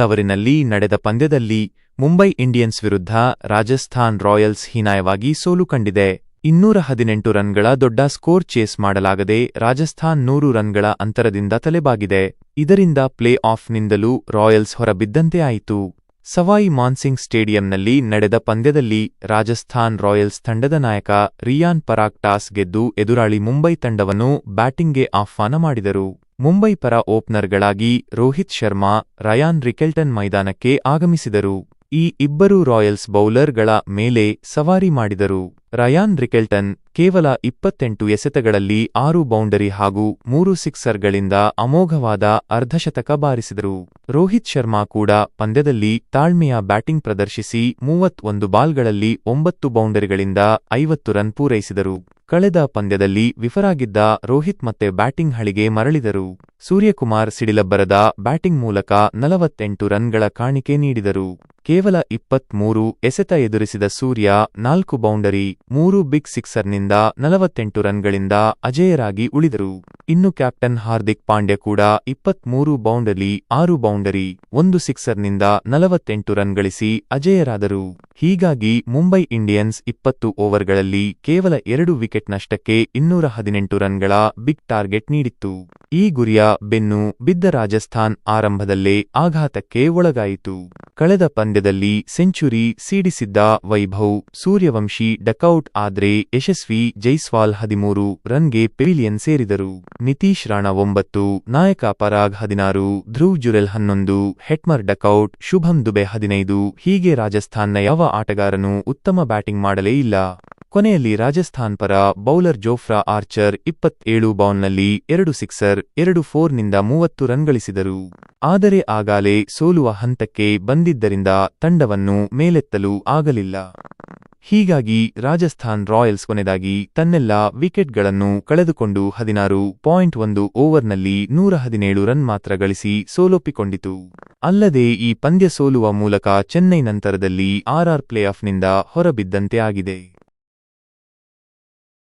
ತವರಿನಲ್ಲಿ ನಡೆದ ಪಂದ್ಯದಲ್ಲಿ ಮುಂಬೈ ಇಂಡಿಯನ್ಸ್ ವಿರುದ್ಧ ರಾಜಸ್ಥಾನ್ ರಾಯಲ್ಸ್ ಹೀನಾಯವಾಗಿ ಸೋಲು ಕಂಡಿದೆ. ಇನ್ನೂರ ಹದಿನೆಂಟು ರನ್ಗಳ ದೊಡ್ಡ ಸ್ಕೋರ್ ಚೇಸ್ ಮಾಡಲಾಗದೆ ರಾಜಸ್ಥಾನ್ ನೂರು ರನ್ಗಳ ಅಂತರದಿಂದ ತಲೆಬಾಗಿದೆ. ಇದರಿಂದ ಪ್ಲೇ ಆಫ್ನಿಂದಲೂ ರಾಯಲ್ಸ್ ಹೊರಬಿದ್ದಂತೆ ಆಯಿತು. ಸವಾಯಿ ಮಾನ್ಸಿಂಗ್ ಸ್ಟೇಡಿಯಂನಲ್ಲಿ ನಡೆದ ಪಂದ್ಯದಲ್ಲಿ ರಾಜಸ್ಥಾನ್ ರಾಯಲ್ಸ್ ತಂಡದ ನಾಯಕ ರಿಯಾನ್ ಪರಾಗ್ ಟಾಸ್ ಗೆದ್ದು ಎದುರಾಳಿ ಮುಂಬೈ ತಂಡವನ್ನು ಬ್ಯಾಟಿಂಗ್ಗೆ ಆಹ್ವಾನ ಮಾಡಿದರು. ಮುಂಬೈ ಪರ ಓಪನರ್ಗಳಾಗಿ ರೋಹಿತ್ ಶರ್ಮಾ, ರಯಾನ್ ರಿಕೆಲ್ಟನ್ ಮೈದಾನಕ್ಕೆ ಆಗಮಿಸಿದರು. ಈ ಇಬ್ಬರು ರಾಯಲ್ಸ್ ಬೌಲರ್ಗಳ ಮೇಲೆ ಸವಾರಿ ಮಾಡಿದರು. ರಯಾನ್ ರಿಕೆಲ್ಟನ್ ಕೇವಲ ಇಪ್ಪತ್ತೆಂಟು ಎಸೆತಗಳಲ್ಲಿ ಆರು ಬೌಂಡರಿ ಹಾಗೂ ಮೂರು ಸಿಕ್ಸರ್ಗಳಿಂದ ಅಮೋಘವಾದ ಅರ್ಧಶತಕ ಬಾರಿಸಿದರು. ರೋಹಿತ್ ಶರ್ಮಾ ಕೂಡ ಪಂದ್ಯದಲ್ಲಿ ತಾಳ್ಮೆಯ ಬ್ಯಾಟಿಂಗ್ ಪ್ರದರ್ಶಿಸಿ ಮೂವತ್ತೊಂದು ಬಾಲ್ಗಳಲ್ಲಿ ಒಂಬತ್ತು ಬೌಂಡರಿಗಳಿಂದ ಐವತ್ತು ರನ್ ಪೂರೈಸಿದರು. ಕಳೆದ ಪಂದ್ಯದಲ್ಲಿ ವಿಫರಾಗಿದ್ದ ರೋಹಿತ್ ಮತ್ತೆ ಬ್ಯಾಟಿಂಗ್ ಹಳಿಗೆ ಮರಳಿದರು. ಸೂರ್ಯಕುಮಾರ್ ಸಿಡಿಲಬ್ಬರದ ಬ್ಯಾಟಿಂಗ್ ಮೂಲಕ ನಲವತ್ತೆಂಟು ರನ್ಗಳ ಕಾಣಿಕೆ ನೀಡಿದರು. ಕೇವಲ ಇಪ್ಪತ್ಮೂರು ಎಸೆತ ಎದುರಿಸಿದ ಸೂರ್ಯ ನಾಲ್ಕು ಬೌಂಡರಿ, ಮೂರು ಬಿಗ್ ಸಿಕ್ಸರ್ನಿಂದ ನಲವತ್ತೆಂಟು ರನ್ಗಳಿಂದ ಅಜೇಯರಾಗಿ ಉಳಿದರು. ಇನ್ನು ಕ್ಯಾಪ್ಟನ್ ಹಾರ್ದಿಕ್ ಪಾಂಡ್ಯ ಕೂಡ ಇಪ್ಪತ್ಮೂರು ಬೌಂಡರಿ, ಆರು ಬೌಂಡರಿ, ಒಂದು ಸಿಕ್ಸರ್ನಿಂದ ನಲವತ್ತೆಂಟು ರನ್ ಗಳಿಸಿ ಅಜೇಯರಾದರು. ಹೀಗಾಗಿ ಮುಂಬೈ ಇಂಡಿಯನ್ಸ್ ಇಪ್ಪತ್ತು ಓವರ್ಗಳಲ್ಲಿ ಕೇವಲ ಎರಡು ವಿಕೆಟ್ ನಷ್ಟಕ್ಕೆ ಇನ್ನೂರ ಹದಿನೆಂಟು ರನ್ಗಳ ಬಿಗ್ ಟಾರ್ಗೆಟ್ ನೀಡಿತ್ತು. ಈ ಗುರಿಯ ಬೆನ್ನು ಬಿದ್ದ ರಾಜಸ್ಥಾನ್ ಆರಂಭದಲ್ಲೇ ಆಘಾತಕ್ಕೆ ಒಳಗಾಯಿತು. ಕಳೆದ ಪಂದ್ಯದಲ್ಲಿ ಸೆಂಚುರಿ ಸೀಡಿಸಿದ್ದ ವೈಭವ್, ಸೂರ್ಯವಂಶಿ ಡಕೌಟ್ ಆದ್ರೆ ಯಶಸ್ವಿ ಜೈಸ್ವಾಲ್ ಹದಿಮೂರು ರನ್ಗೆ ಪೆವಿಲಿಯನ್ ಸೇರಿದರು. ನಿತೀಶ್ ರಾಣಾ ಒಂಬತ್ತು, ನಾಯಕ ಪರಾಗ್ ಹದಿನಾರು, ಧ್ರುವ್ ಜುರೆಲ್ ಹನ್ನೊಂದು, ಹೆಟ್ಮರ್ ಡಕೌಟ್, ಶುಭಂ ದುಬೆ ಹದಿನೈದು, ಹೀಗೆ ರಾಜಸ್ಥಾನ್ನ ಯಾವ ಆಟಗಾರನೂ ಉತ್ತಮ ಬ್ಯಾಟಿಂಗ್ ಮಾಡಲೇ ಇಲ್ಲ. ಕೊನೆಯಲ್ಲಿ ರಾಜಸ್ಥಾನ್ ಪರ ಬೌಲರ್ ಜೋಫ್ರಾ ಆರ್ಚರ್ ಇಪ್ಪತ್ತೇಳು ಬೌಲ್ನಲ್ಲಿ ಎರಡು ಸಿಕ್ಸರ್, ಎರಡು ಫೋರ್ನಿಂದ ಮೂವತ್ತು ರನ್ ಗಳಿಸಿದರು ಆದರೆ ಆಗಾಲೇ ಸೋಲುವ ಹಂತಕ್ಕೆ ಬಂದಿದ್ದರಿಂದ ತಂಡವನ್ನು ಮೇಲೆತ್ತಲು ಆಗಲಿಲ್ಲ. ಹೀಗಾಗಿ ರಾಜಸ್ಥಾನ್ ರಾಯಲ್ಸ್ ಕೊನೆದಾಗಿ ತನ್ನೆಲ್ಲ ವಿಕೆಟ್ಗಳನ್ನು ಕಳೆದುಕೊಂಡು ಹದಿನಾರು ಪಾಯಿಂಟ್ ಒಂದು ಓವರ್ನಲ್ಲಿ ನೂರ ಹದಿನೇಳು ರನ್ ಮಾತ್ರ ಗಳಿಸಿ ಸೋಲೊಪ್ಪಿಕೊಂಡಿತು. ಅಲ್ಲದೆ ಈ ಪಂದ್ಯ ಸೋಲುವ ಮೂಲಕ ಚೆನ್ನೈ ನಂತರದಲ್ಲಿ ಆರ್ಆರ್ ಪ್ಲೇ ಆಫ್ನಿಂದ ಹೊರಬಿದ್ದಂತೆ ಆಗಿದೆ.